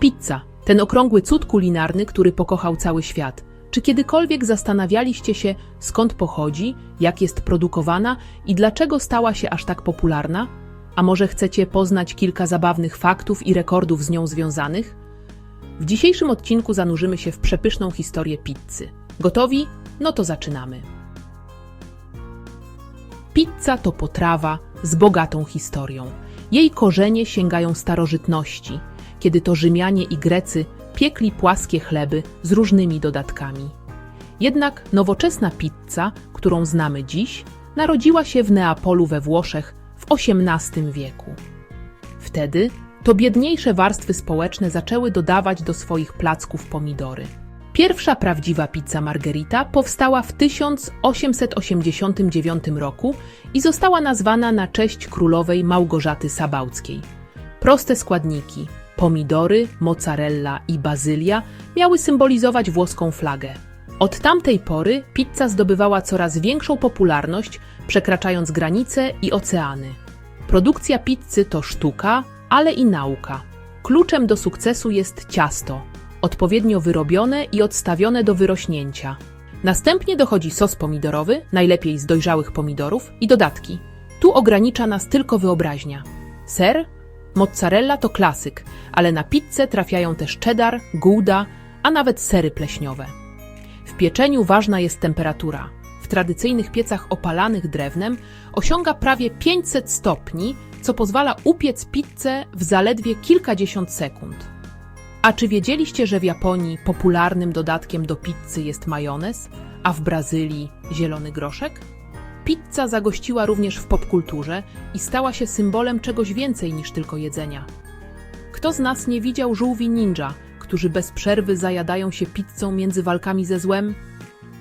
Pizza, ten okrągły cud kulinarny, który pokochał cały świat. Czy kiedykolwiek zastanawialiście się, skąd pochodzi, jak jest produkowana i dlaczego stała się aż tak popularna? A może chcecie poznać kilka zabawnych faktów i rekordów z nią związanych? W dzisiejszym odcinku zanurzymy się w przepyszną historię pizzy. Gotowi? No to zaczynamy. Pizza to potrawa z bogatą historią. Jej korzenie sięgają starożytności, kiedy to Rzymianie i Grecy piekli płaskie chleby z różnymi dodatkami. Jednak nowoczesna pizza, którą znamy dziś, narodziła się w Neapolu we Włoszech w XVIII wieku. Wtedy to biedniejsze warstwy społeczne zaczęły dodawać do swoich placków pomidory. Pierwsza prawdziwa pizza margherita powstała w 1889 roku i została nazwana na cześć królowej Małgorzaty Sabałckiej. Proste składniki pomidory, mozzarella i bazylia miały symbolizować włoską flagę. Od tamtej pory pizza zdobywała coraz większą popularność, przekraczając granice i oceany. Produkcja pizzy to sztuka, ale i nauka. Kluczem do sukcesu jest ciasto, odpowiednio wyrobione i odstawione do wyrośnięcia. Następnie dochodzi sos pomidorowy, najlepiej z dojrzałych pomidorów, i dodatki. Tu ogranicza nas tylko wyobraźnia. Ser? Mozzarella to klasyk, ale na pizzę trafiają też cheddar, gouda, a nawet sery pleśniowe. W pieczeniu ważna jest temperatura. W tradycyjnych piecach opalanych drewnem osiąga prawie 500 stopni, co pozwala upiec pizzę w zaledwie kilkadziesiąt sekund. A czy wiedzieliście, że w Japonii popularnym dodatkiem do pizzy jest majonez, a w Brazylii zielony groszek? Pizza zagościła również w popkulturze i stała się symbolem czegoś więcej niż tylko jedzenia. Kto z nas nie widział żółwi ninja, którzy bez przerwy zajadają się pizzą między walkami ze złem?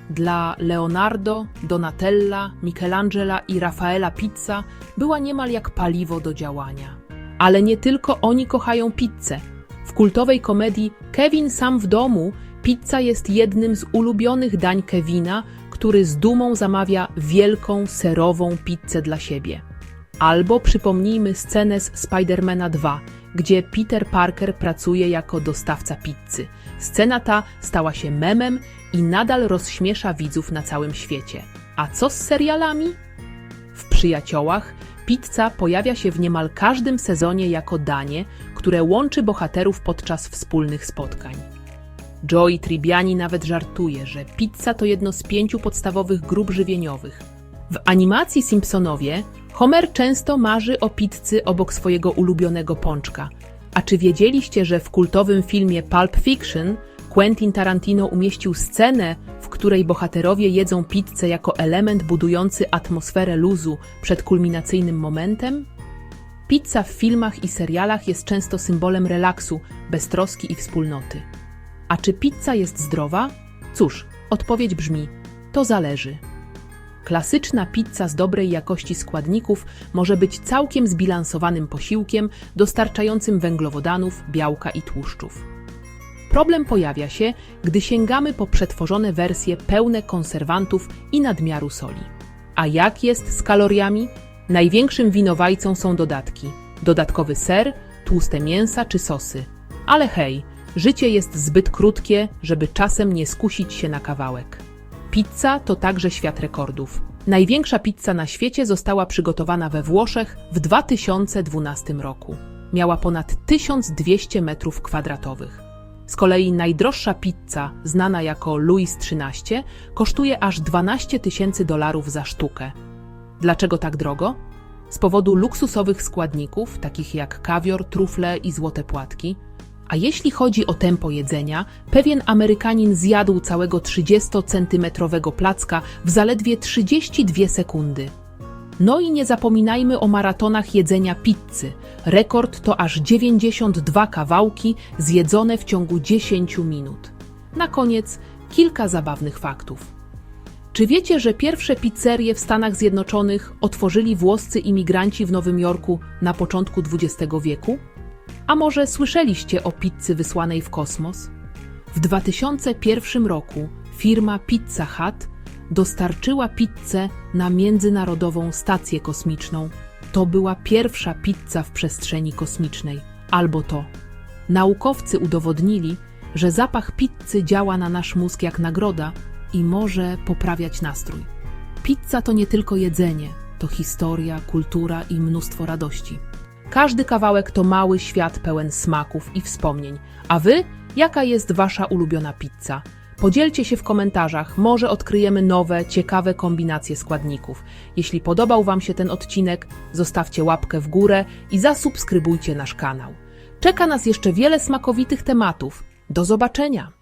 Dla Leonardo, Donatella, Michelangela i Rafaela pizza była niemal jak paliwo do działania. Ale nie tylko oni kochają pizzę. W kultowej komedii Kevin sam w domu pizza jest jednym z ulubionych dań Kevina, który z dumą zamawia wielką serową pizzę dla siebie. Albo przypomnijmy scenę z Spidermana 2, gdzie Peter Parker pracuje jako dostawca pizzy. Scena ta stała się memem i nadal rozśmiesza widzów na całym świecie. A co z serialami? W Przyjaciołach pizza pojawia się w niemal każdym sezonie jako danie, które łączy bohaterów podczas wspólnych spotkań. Joey Tribbiani nawet żartuje, że pizza to jedno z pięciu podstawowych grup żywieniowych. W animacji Simpsonowie Homer często marzy o pizzy obok swojego ulubionego pączka. A czy wiedzieliście, że w kultowym filmie Pulp Fiction Quentin Tarantino umieścił scenę, w której bohaterowie jedzą pizzę jako element budujący atmosferę luzu przed kulminacyjnym momentem? Pizza w filmach i serialach jest często symbolem relaksu, beztroski i wspólnoty. A czy pizza jest zdrowa? Cóż, odpowiedź brzmi: to zależy. Klasyczna pizza z dobrej jakości składników może być całkiem zbilansowanym posiłkiem dostarczającym węglowodanów, białka i tłuszczów. Problem pojawia się, gdy sięgamy po przetworzone wersje pełne konserwantów i nadmiaru soli. A jak jest z kaloriami? Największym winowajcą są dodatki: dodatkowy ser, tłuste mięsa czy sosy. Ale hej, życie jest zbyt krótkie, żeby czasem nie skusić się na kawałek. Pizza to także świat rekordów. Największa pizza na świecie została przygotowana we Włoszech w 2012 roku. Miała ponad 1200 metrów kwadratowych. Z kolei najdroższa pizza, znana jako Louis XIII, kosztuje aż 12 tysięcy dolarów za sztukę. Dlaczego tak drogo? Z powodu luksusowych składników, takich jak kawior, trufle i złote płatki. A jeśli chodzi o tempo jedzenia, pewien Amerykanin zjadł całego 30-centymetrowego placka w zaledwie 32 sekundy. No i nie zapominajmy o maratonach jedzenia pizzy. Rekord to aż 92 kawałki zjedzone w ciągu 10 minut. Na koniec kilka zabawnych faktów. Czy wiecie, że pierwsze pizzerie w Stanach Zjednoczonych otworzyli włoscy imigranci w Nowym Jorku na początku XX wieku? A może słyszeliście o pizzy wysłanej w kosmos? W 2001 roku firma Pizza Hut dostarczyła pizzę na Międzynarodową Stację Kosmiczną. To była pierwsza pizza w przestrzeni kosmicznej. Albo to. Naukowcy udowodnili, że zapach pizzy działa na nasz mózg jak nagroda i może poprawiać nastrój. Pizza to nie tylko jedzenie, to historia, kultura i mnóstwo radości. Każdy kawałek to mały świat pełen smaków i wspomnień. A wy? Jaka jest wasza ulubiona pizza? Podzielcie się w komentarzach, może odkryjemy nowe, ciekawe kombinacje składników. Jeśli podobał wam się ten odcinek, zostawcie łapkę w górę i zasubskrybujcie nasz kanał. Czeka nas jeszcze wiele smakowitych tematów. Do zobaczenia!